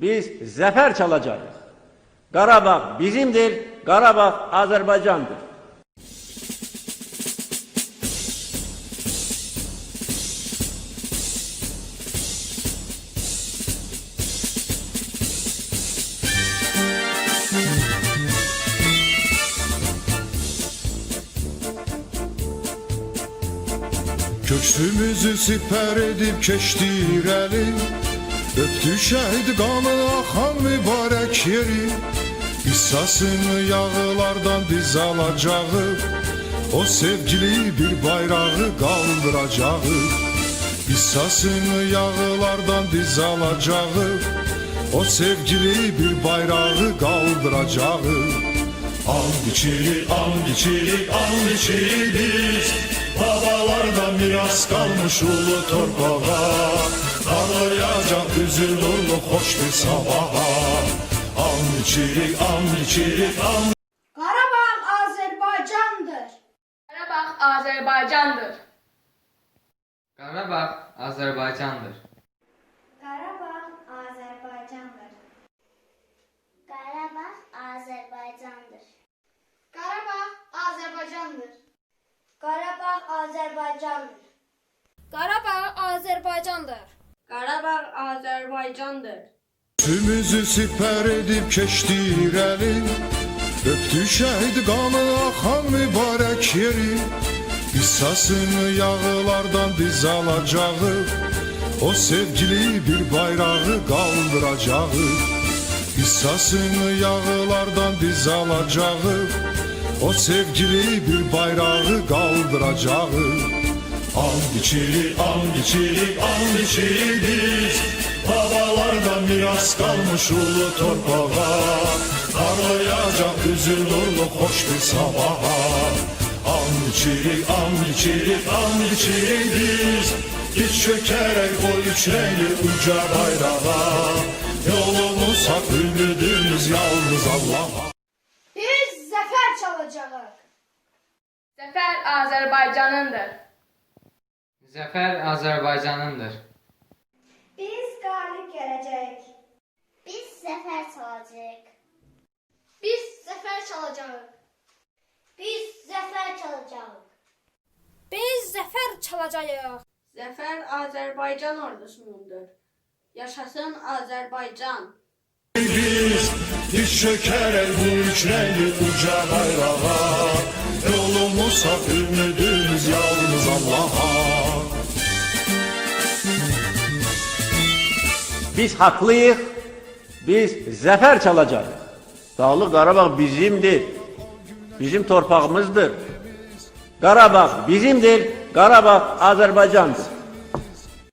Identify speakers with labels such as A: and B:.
A: Biz zafer çalacağız. Karabağ bizimdir, Karabağ Azerbaycan'dır.
B: Köksümüzü siper edip keştirelim Öptü şehit kanı akan mübarek yeri. İssasını yağlardan biz alacağız O sevgili bir bayrağı kaldıracağız İssasını yağlardan biz alacağız O sevgili bir bayrağı kaldıracağız
C: And içirik, and içirik, and içirik Babalardan miras kalmış ulu torpağa Ağlayacak üzül nurlu hoş bir sabaha And içirik, and içirik, and
D: Karabağ Azerbaycan'dır.
E: Karabağ Azerbaycan'dır.
F: Qarabağ Azərbaycandır.
G: Qarabağ Azərbaycandır. Qarabağ Azərbaycandır.
D: Karabağ Azerbaycan'dır.
G: Qarabağ Azərbaycandır.
H: Qarabağ Azərbaycandır.
E: Qarabağ Azerbaycan'dır.
B: Tümüzü siper edip keştirelim Öptü şehit kanı akan mübarek yeri. İssasını yağlardan biz alacağız O sevgili bir bayrağı kaldıracağız İssasını yağlardan biz alacağız O sevgili bir bayrağı kaldıracağız
C: And içirik, and içirik, and içirik Babalardan miras kalmış ulu torpağa. Ağlayacak üzül nurlu hoş bir sabaha. And içirik, and içirik, and içirik Diz çökerek o üç renkli uca bayrağa. Yolumuz hak ümidimiz yalnız Allah'a.
D: Biz zafer çalacağız.
E: Zafer Azerbaycan'ındır.
F: Zəfər Azərbaycanındır.
G: Biz qalib gələcəyik. Biz zəfər çalacağıq.
D: Biz zafer çalacağız.
G: Biz zəfər çalacağıq.
H: Biz zəfər çalacağıq.
E: Zafer Azerbaycan ordusunundur. Yaşasın Azerbaycan.
C: Biz diz çökerek renkli uca bayrağa Yolumuz hak ümidimiz yalnız Allah'a
A: Biz haklıyız, biz zafer çalacağız. Dağlı Karabağ bizimdir, bizim torpağımızdır. Karabağ bizimdir, Karabağ Azerbaycan'dır.